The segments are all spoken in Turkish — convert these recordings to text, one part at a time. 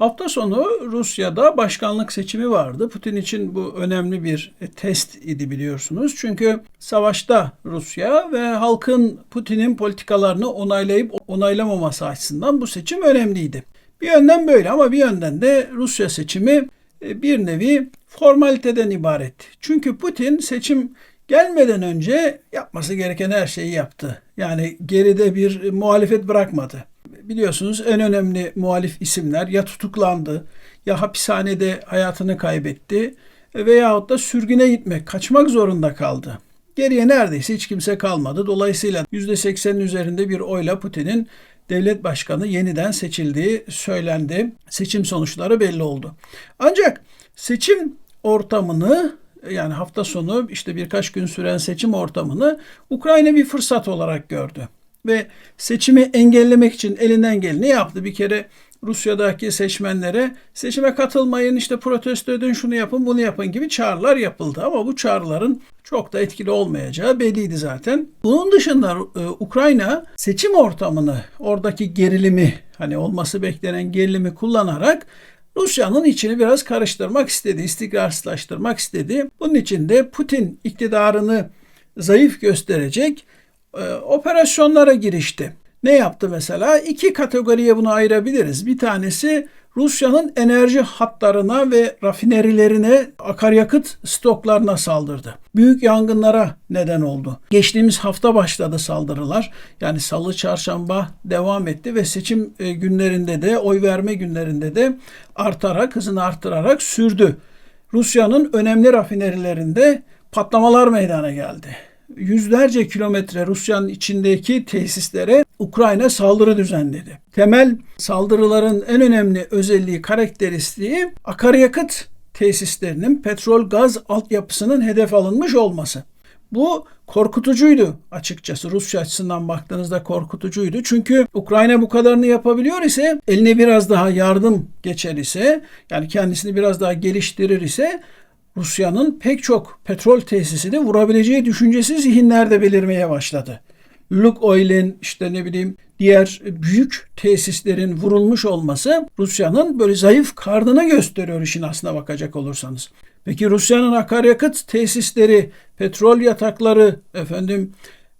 Hafta sonu Rusya'da başkanlık seçimi vardı. Putin için bu önemli bir e, test idi biliyorsunuz. Çünkü savaşta Rusya ve halkın Putin'in politikalarını onaylayıp onaylamaması açısından bu seçim önemliydi. Bir yönden böyle ama bir yönden de Rusya seçimi e, bir nevi formaliteden ibaret. Çünkü Putin seçim gelmeden önce yapması gereken her şeyi yaptı. Yani geride bir muhalefet bırakmadı biliyorsunuz en önemli muhalif isimler ya tutuklandı ya hapishanede hayatını kaybetti veyahut da sürgüne gitmek, kaçmak zorunda kaldı. Geriye neredeyse hiç kimse kalmadı. Dolayısıyla %80'in üzerinde bir oyla Putin'in devlet başkanı yeniden seçildiği söylendi. Seçim sonuçları belli oldu. Ancak seçim ortamını yani hafta sonu işte birkaç gün süren seçim ortamını Ukrayna bir fırsat olarak gördü ve seçimi engellemek için elinden geleni yaptı. Bir kere Rusya'daki seçmenlere seçime katılmayın işte protesto edin şunu yapın bunu yapın gibi çağrılar yapıldı. Ama bu çağrıların çok da etkili olmayacağı belliydi zaten. Bunun dışında e, Ukrayna seçim ortamını oradaki gerilimi hani olması beklenen gerilimi kullanarak Rusya'nın içini biraz karıştırmak istedi, istikrarsızlaştırmak istedi. Bunun için de Putin iktidarını zayıf gösterecek e, operasyonlara girişti. Ne yaptı mesela? İki kategoriye bunu ayırabiliriz. Bir tanesi Rusya'nın enerji hatlarına ve rafinerilerine, akaryakıt stoklarına saldırdı. Büyük yangınlara neden oldu. Geçtiğimiz hafta başladı saldırılar. Yani salı, çarşamba devam etti ve seçim e, günlerinde de, oy verme günlerinde de artarak, hızını arttırarak sürdü. Rusya'nın önemli rafinerilerinde patlamalar meydana geldi yüzlerce kilometre Rusya'nın içindeki tesislere Ukrayna saldırı düzenledi. Temel saldırıların en önemli özelliği, karakteristiği akaryakıt tesislerinin petrol gaz altyapısının hedef alınmış olması. Bu korkutucuydu açıkçası. Rusya açısından baktığınızda korkutucuydu. Çünkü Ukrayna bu kadarını yapabiliyor ise eline biraz daha yardım geçer ise yani kendisini biraz daha geliştirir ise Rusya'nın pek çok petrol tesisini vurabileceği düşüncesi zihinlerde belirmeye başladı. Lukoil'in işte ne bileyim diğer büyük tesislerin vurulmuş olması Rusya'nın böyle zayıf karnını gösteriyor işin aslına bakacak olursanız. Peki Rusya'nın akaryakıt tesisleri, petrol yatakları, efendim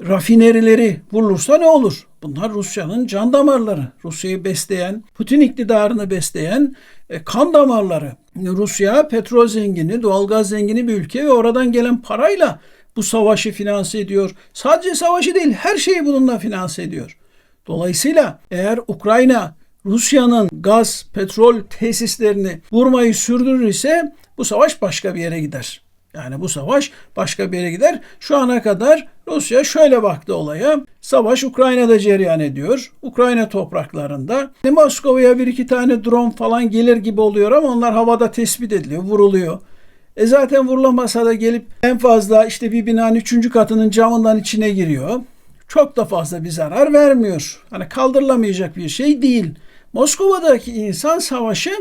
rafinerileri vurulursa ne olur? Bunlar Rusya'nın can damarları. Rusya'yı besleyen, Putin iktidarını besleyen e, kan damarları. Rusya petrol zengini, doğalgaz zengini bir ülke ve oradan gelen parayla bu savaşı finanse ediyor. Sadece savaşı değil, her şeyi bununla finanse ediyor. Dolayısıyla eğer Ukrayna Rusya'nın gaz, petrol tesislerini vurmayı sürdürür ise bu savaş başka bir yere gider. Yani bu savaş başka bir yere gider. Şu ana kadar Rusya şöyle baktı olaya. Savaş Ukrayna'da cereyan ediyor. Ukrayna topraklarında. Moskova'ya bir iki tane drone falan gelir gibi oluyor ama onlar havada tespit ediliyor, vuruluyor. E zaten vurulamasa da gelip en fazla işte bir binanın üçüncü katının camından içine giriyor. Çok da fazla bir zarar vermiyor. Hani kaldırılamayacak bir şey değil. Moskova'daki insan savaşı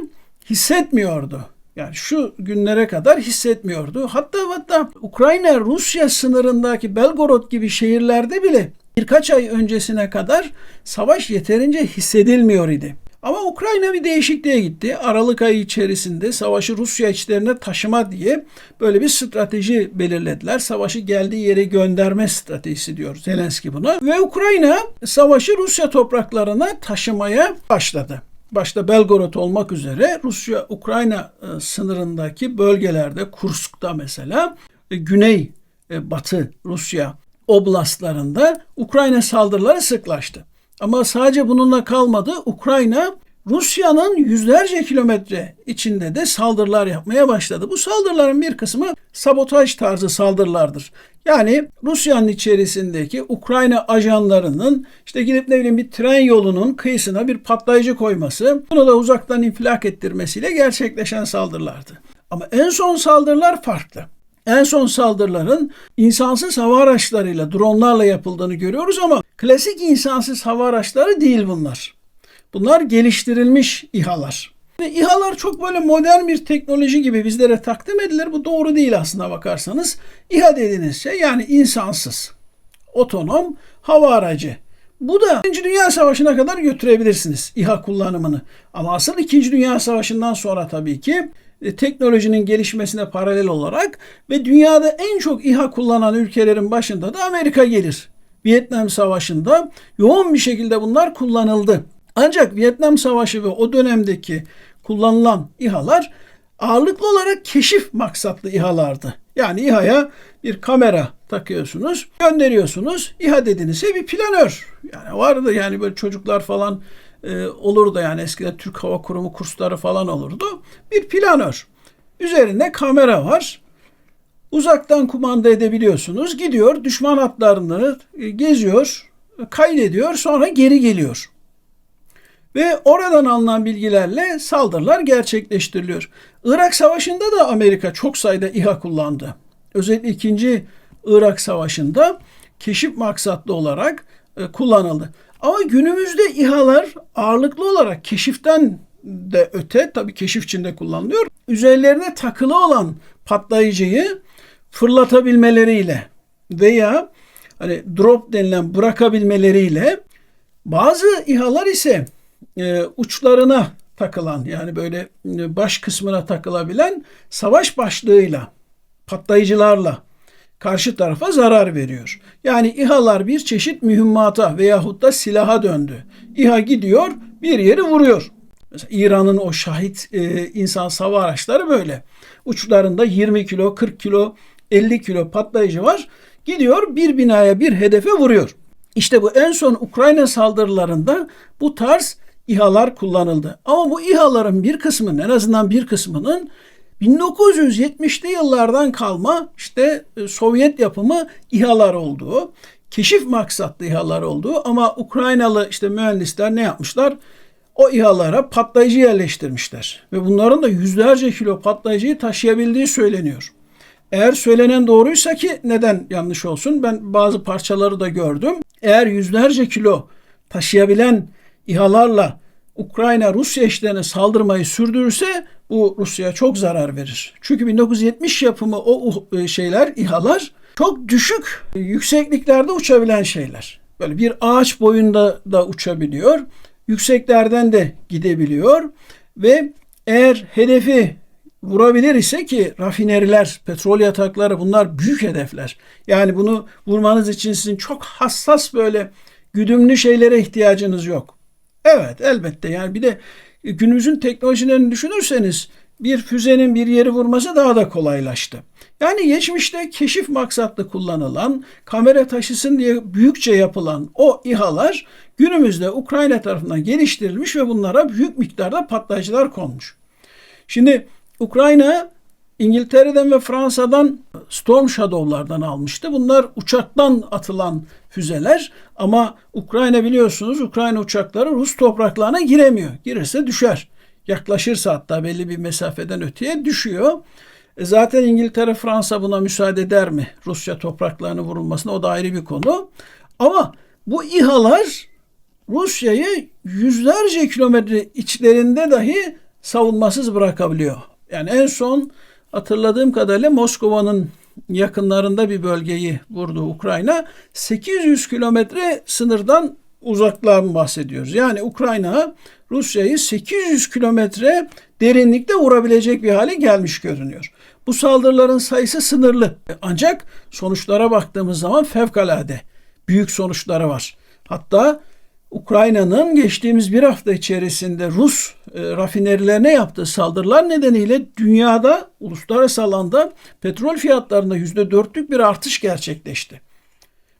hissetmiyordu. Yani şu günlere kadar hissetmiyordu. Hatta hatta Ukrayna Rusya sınırındaki Belgorod gibi şehirlerde bile birkaç ay öncesine kadar savaş yeterince hissedilmiyor idi. Ama Ukrayna bir değişikliğe gitti. Aralık ayı içerisinde savaşı Rusya içlerine taşıma diye böyle bir strateji belirlediler. Savaşı geldiği yere gönderme stratejisi diyor Zelenski buna. Ve Ukrayna savaşı Rusya topraklarına taşımaya başladı başta Belgorod olmak üzere Rusya-Ukrayna e, sınırındaki bölgelerde Kursk'ta mesela e, güney e, batı Rusya oblastlarında Ukrayna saldırıları sıklaştı. Ama sadece bununla kalmadı. Ukrayna Rusya'nın yüzlerce kilometre içinde de saldırılar yapmaya başladı. Bu saldırıların bir kısmı sabotaj tarzı saldırılardır. Yani Rusya'nın içerisindeki Ukrayna ajanlarının işte gidip ne bileyim bir tren yolunun kıyısına bir patlayıcı koyması, bunu da uzaktan infilak ettirmesiyle gerçekleşen saldırılardı. Ama en son saldırılar farklı. En son saldırıların insansız hava araçlarıyla, dronlarla yapıldığını görüyoruz ama klasik insansız hava araçları değil bunlar. Bunlar geliştirilmiş İHA'lar. İHA'lar çok böyle modern bir teknoloji gibi bizlere takdim edilir. Bu doğru değil aslında bakarsanız. İHA dediğiniz şey yani insansız, otonom hava aracı. Bu da 2. Dünya Savaşı'na kadar götürebilirsiniz İHA kullanımını. Ama asıl 2. Dünya Savaşı'ndan sonra tabii ki teknolojinin gelişmesine paralel olarak ve dünyada en çok İHA kullanan ülkelerin başında da Amerika gelir. Vietnam Savaşı'nda yoğun bir şekilde bunlar kullanıldı. Ancak Vietnam Savaşı ve o dönemdeki kullanılan İHA'lar ağırlıklı olarak keşif maksatlı İHA'lardı. Yani İHA'ya bir kamera takıyorsunuz, gönderiyorsunuz. İHA dediğinizse bir planör. Yani vardı yani böyle çocuklar falan e, olurdu yani eskiden Türk Hava Kurumu kursları falan olurdu. Bir planör. Üzerinde kamera var. Uzaktan kumanda edebiliyorsunuz. Gidiyor düşman hatlarını e, geziyor, kaydediyor sonra geri geliyor. Ve oradan alınan bilgilerle saldırılar gerçekleştiriliyor. Irak Savaşı'nda da Amerika çok sayıda İHA kullandı. Özellikle 2. Irak Savaşı'nda keşif maksatlı olarak e, kullanıldı. Ama günümüzde İHA'lar ağırlıklı olarak keşiften de öte tabii keşif içinde kullanılıyor. Üzerlerine takılı olan patlayıcıyı fırlatabilmeleriyle veya hani drop denilen bırakabilmeleriyle bazı İHA'lar ise e, uçlarına takılan yani böyle e, baş kısmına takılabilen savaş başlığıyla patlayıcılarla karşı tarafa zarar veriyor. Yani İHA'lar bir çeşit mühimmata veyahut da silaha döndü. İHA gidiyor bir yeri vuruyor. Mesela İran'ın o şahit e, insan sava araçları böyle. Uçlarında 20 kilo, 40 kilo, 50 kilo patlayıcı var. Gidiyor bir binaya bir hedefe vuruyor. İşte bu en son Ukrayna saldırılarında bu tarz İHA'lar kullanıldı. Ama bu İHA'ların bir kısmının en azından bir kısmının 1970'li yıllardan kalma işte e, Sovyet yapımı İHA'lar olduğu, keşif maksatlı İHA'lar olduğu ama Ukraynalı işte mühendisler ne yapmışlar? O İHA'lara patlayıcı yerleştirmişler. Ve bunların da yüzlerce kilo patlayıcıyı taşıyabildiği söyleniyor. Eğer söylenen doğruysa ki neden yanlış olsun? Ben bazı parçaları da gördüm. Eğer yüzlerce kilo taşıyabilen İHA'larla Ukrayna Rusya işlerine saldırmayı sürdürürse bu Rusya'ya çok zarar verir. Çünkü 1970 yapımı o e, şeyler, İHA'lar çok düşük yüksekliklerde uçabilen şeyler. Böyle bir ağaç boyunda da uçabiliyor. Yükseklerden de gidebiliyor ve eğer hedefi vurabilir ise ki rafineriler, petrol yatakları bunlar büyük hedefler. Yani bunu vurmanız için sizin çok hassas böyle güdümlü şeylere ihtiyacınız yok. Evet elbette yani bir de günümüzün teknolojilerini düşünürseniz bir füzenin bir yeri vurması daha da kolaylaştı. Yani geçmişte keşif maksatlı kullanılan, kamera taşısın diye büyükçe yapılan o İHA'lar günümüzde Ukrayna tarafından geliştirilmiş ve bunlara büyük miktarda patlayıcılar konmuş. Şimdi Ukrayna İngiltere'den ve Fransa'dan Storm Shadow'lardan almıştı. Bunlar uçaktan atılan füzeler ama Ukrayna biliyorsunuz Ukrayna uçakları Rus topraklarına giremiyor. Girirse düşer. Yaklaşırsa hatta belli bir mesafeden öteye düşüyor. E zaten İngiltere, Fransa buna müsaade eder mi? Rusya topraklarını vurulmasına o da ayrı bir konu. Ama bu İHA'lar Rusya'yı yüzlerce kilometre içlerinde dahi savunmasız bırakabiliyor. Yani en son hatırladığım kadarıyla Moskova'nın yakınlarında bir bölgeyi vurdu Ukrayna. 800 kilometre sınırdan uzaklığa bahsediyoruz. Yani Ukrayna Rusya'yı 800 kilometre derinlikte vurabilecek bir hale gelmiş görünüyor. Bu saldırıların sayısı sınırlı. Ancak sonuçlara baktığımız zaman fevkalade büyük sonuçları var. Hatta Ukrayna'nın geçtiğimiz bir hafta içerisinde Rus e, rafinerilerine yaptığı saldırılar nedeniyle dünyada uluslararası alanda petrol fiyatlarında yüzde dörtlük bir artış gerçekleşti.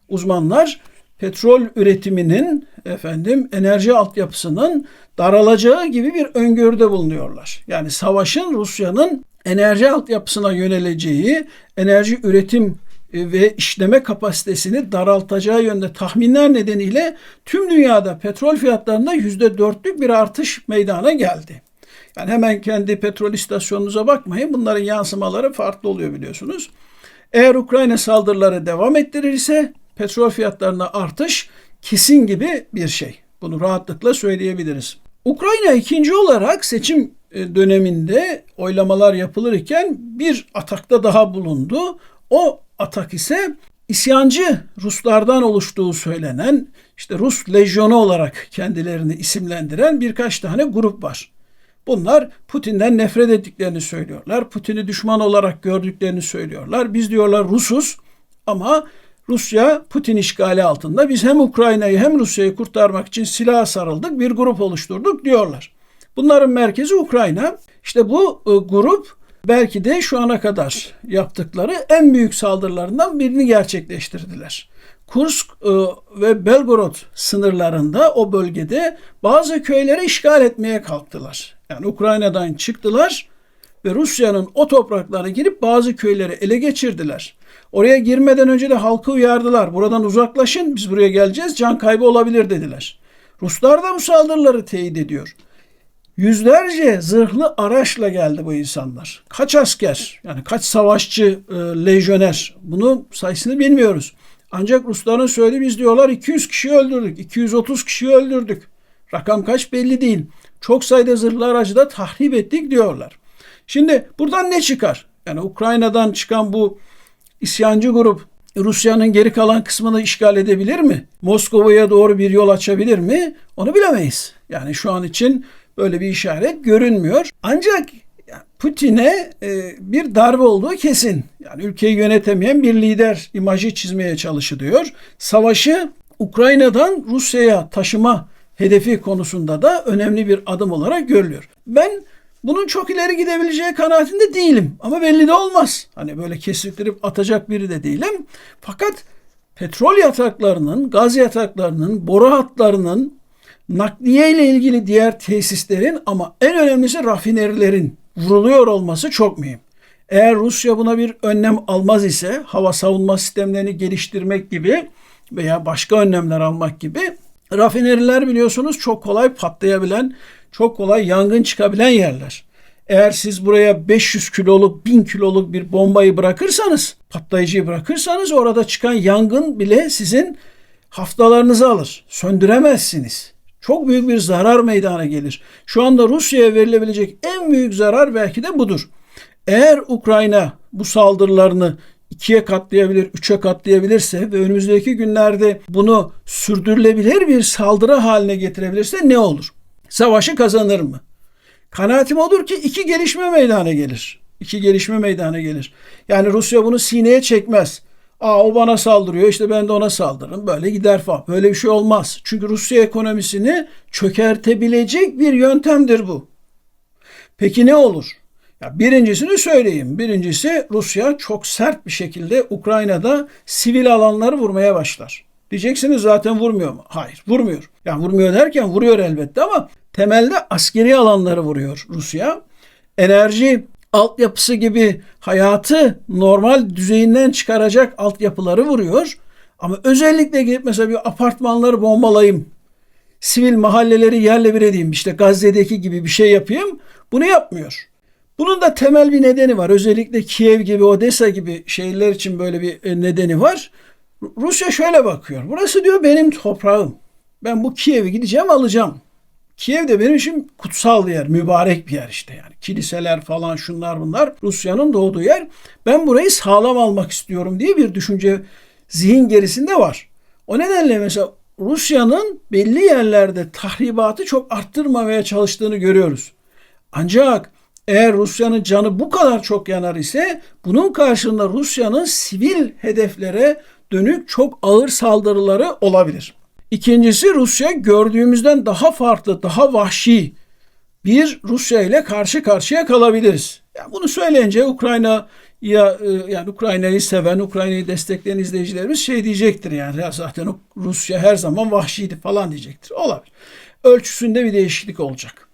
Uzmanlar petrol üretiminin efendim enerji altyapısının daralacağı gibi bir öngörüde bulunuyorlar. Yani savaşın Rusya'nın enerji altyapısına yöneleceği, enerji üretim ve işleme kapasitesini daraltacağı yönde tahminler nedeniyle tüm dünyada petrol fiyatlarında yüzde dörtlük bir artış meydana geldi. Yani hemen kendi petrol istasyonunuza bakmayın. Bunların yansımaları farklı oluyor biliyorsunuz. Eğer Ukrayna saldırıları devam ettirirse petrol fiyatlarına artış kesin gibi bir şey. Bunu rahatlıkla söyleyebiliriz. Ukrayna ikinci olarak seçim e, döneminde oylamalar yapılırken bir atakta daha bulundu. O atak ise isyancı Ruslardan oluştuğu söylenen işte Rus lejyonu olarak kendilerini isimlendiren birkaç tane grup var. Bunlar Putin'den nefret ettiklerini söylüyorlar. Putin'i düşman olarak gördüklerini söylüyorlar. Biz diyorlar Rusuz ama Rusya Putin işgali altında. Biz hem Ukrayna'yı hem Rusya'yı kurtarmak için silaha sarıldık, bir grup oluşturduk diyorlar. Bunların merkezi Ukrayna. İşte bu e, grup belki de şu ana kadar yaptıkları en büyük saldırılarından birini gerçekleştirdiler. Kursk e, ve Belgorod sınırlarında o bölgede bazı köyleri işgal etmeye kalktılar. Yani Ukrayna'dan çıktılar ve Rusya'nın o topraklarına girip bazı köyleri ele geçirdiler. Oraya girmeden önce de halkı uyardılar. Buradan uzaklaşın biz buraya geleceğiz can kaybı olabilir dediler. Ruslar da bu saldırıları teyit ediyor. Yüzlerce zırhlı araçla geldi bu insanlar. Kaç asker yani kaç savaşçı e, lejyoner bunun sayısını bilmiyoruz. Ancak Rusların söylediği biz diyorlar 200 kişi öldürdük, 230 kişi öldürdük. Rakam kaç belli değil. Çok sayıda zırhlı aracı da tahrip ettik diyorlar. Şimdi buradan ne çıkar? Yani Ukrayna'dan çıkan bu isyancı grup Rusya'nın geri kalan kısmını işgal edebilir mi? Moskova'ya doğru bir yol açabilir mi? Onu bilemeyiz. Yani şu an için böyle bir işaret görünmüyor. Ancak Putin'e e, bir darbe olduğu kesin. Yani ülkeyi yönetemeyen bir lider imajı çizmeye çalışılıyor. Savaşı Ukrayna'dan Rusya'ya taşıma hedefi konusunda da önemli bir adım olarak görülüyor. Ben bunun çok ileri gidebileceği kanaatinde değilim. Ama belli de olmaz. Hani böyle kestirip atacak biri de değilim. Fakat petrol yataklarının, gaz yataklarının, boru hatlarının, nakliye ile ilgili diğer tesislerin ama en önemlisi rafinerilerin vuruluyor olması çok mühim. Eğer Rusya buna bir önlem almaz ise hava savunma sistemlerini geliştirmek gibi veya başka önlemler almak gibi rafineriler biliyorsunuz çok kolay patlayabilen, çok kolay yangın çıkabilen yerler. Eğer siz buraya 500 kiloluk, 1000 kiloluk bir bombayı bırakırsanız, patlayıcıyı bırakırsanız orada çıkan yangın bile sizin haftalarınızı alır. Söndüremezsiniz. Çok büyük bir zarar meydana gelir. Şu anda Rusya'ya verilebilecek en büyük zarar belki de budur. Eğer Ukrayna bu saldırılarını ikiye katlayabilir, üçe katlayabilirse ve önümüzdeki günlerde bunu sürdürülebilir bir saldırı haline getirebilirse ne olur? Savaşı kazanır mı? Kanaatim odur ki iki gelişme meydana gelir. İki gelişme meydana gelir. Yani Rusya bunu sineye çekmez. Aa o bana saldırıyor işte ben de ona saldırırım. Böyle gider falan. Böyle bir şey olmaz. Çünkü Rusya ekonomisini çökertebilecek bir yöntemdir bu. Peki ne olur? Ya birincisini söyleyeyim. Birincisi Rusya çok sert bir şekilde Ukrayna'da sivil alanları vurmaya başlar. Diyeceksiniz zaten vurmuyor mu? Hayır vurmuyor. Yani vurmuyor derken vuruyor elbette ama temelde askeri alanları vuruyor Rusya. Enerji altyapısı gibi hayatı normal düzeyinden çıkaracak altyapıları vuruyor. Ama özellikle gidip mesela bir apartmanları bombalayayım, sivil mahalleleri yerle bir edeyim, işte Gazze'deki gibi bir şey yapayım. Bunu yapmıyor. Bunun da temel bir nedeni var. Özellikle Kiev gibi, Odessa gibi şehirler için böyle bir e, nedeni var. Rusya şöyle bakıyor. Burası diyor benim toprağım. Ben bu Kiev'i gideceğim alacağım. Kiev de benim için kutsal bir yer, mübarek bir yer işte yani. Kiliseler falan şunlar bunlar Rusya'nın doğduğu yer. Ben burayı sağlam almak istiyorum diye bir düşünce zihin gerisinde var. O nedenle mesela Rusya'nın belli yerlerde tahribatı çok arttırmamaya çalıştığını görüyoruz. Ancak eğer Rusya'nın canı bu kadar çok yanar ise bunun karşılığında Rusya'nın sivil hedeflere dönük çok ağır saldırıları olabilir. İkincisi Rusya gördüğümüzden daha farklı, daha vahşi bir Rusya ile karşı karşıya kalabiliriz. Yani bunu söyleyince Ukrayna ya e, yani Ukrayna'yı seven, Ukrayna'yı destekleyen izleyicilerimiz şey diyecektir yani ya zaten Rusya her zaman vahşiydi falan diyecektir. Olabilir. Ölçüsünde bir değişiklik olacak.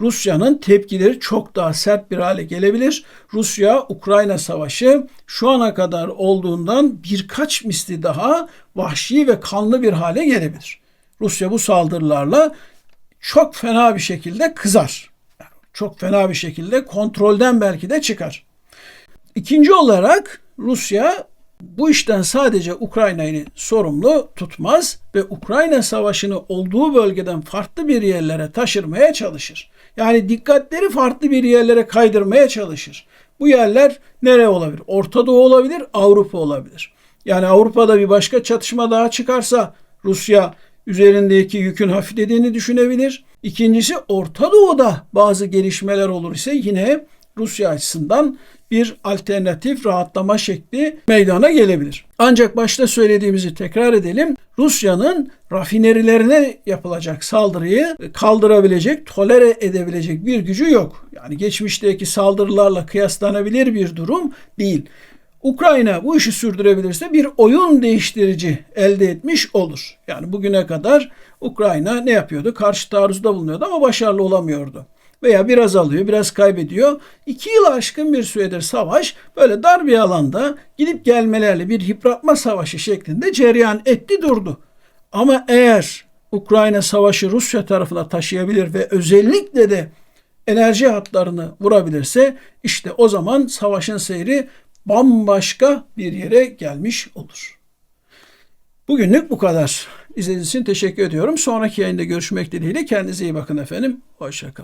Rusya'nın tepkileri çok daha sert bir hale gelebilir. Rusya-Ukrayna savaşı şu ana kadar olduğundan birkaç misli daha vahşi ve kanlı bir hale gelebilir. Rusya bu saldırılarla çok fena bir şekilde kızar. Çok fena bir şekilde kontrolden belki de çıkar. İkinci olarak Rusya bu işten sadece Ukrayna'yı sorumlu tutmaz ve Ukrayna savaşını olduğu bölgeden farklı bir yerlere taşırmaya çalışır. Yani dikkatleri farklı bir yerlere kaydırmaya çalışır. Bu yerler nere olabilir? Orta Doğu olabilir, Avrupa olabilir. Yani Avrupa'da bir başka çatışma daha çıkarsa Rusya üzerindeki yükün hafiflediğini düşünebilir. İkincisi Orta Doğu'da bazı gelişmeler olur ise yine Rusya açısından bir alternatif rahatlama şekli meydana gelebilir. Ancak başta söylediğimizi tekrar edelim. Rusya'nın rafinerilerine yapılacak saldırıyı kaldırabilecek, tolere edebilecek bir gücü yok. Yani geçmişteki saldırılarla kıyaslanabilir bir durum değil. Ukrayna bu işi sürdürebilirse bir oyun değiştirici elde etmiş olur. Yani bugüne kadar Ukrayna ne yapıyordu? Karşı taarruzda bulunuyordu ama başarılı olamıyordu. Veya biraz alıyor, biraz kaybediyor. İki yıl aşkın bir süredir savaş böyle dar bir alanda gidip gelmelerle bir yıpratma savaşı şeklinde cereyan etti durdu. Ama eğer Ukrayna savaşı Rusya tarafına taşıyabilir ve özellikle de enerji hatlarını vurabilirse işte o zaman savaşın seyri bambaşka bir yere gelmiş olur. Bugünlük bu kadar. İzlediğiniz için teşekkür ediyorum. Sonraki yayında görüşmek dileğiyle. Kendinize iyi bakın efendim. Hoşçakalın.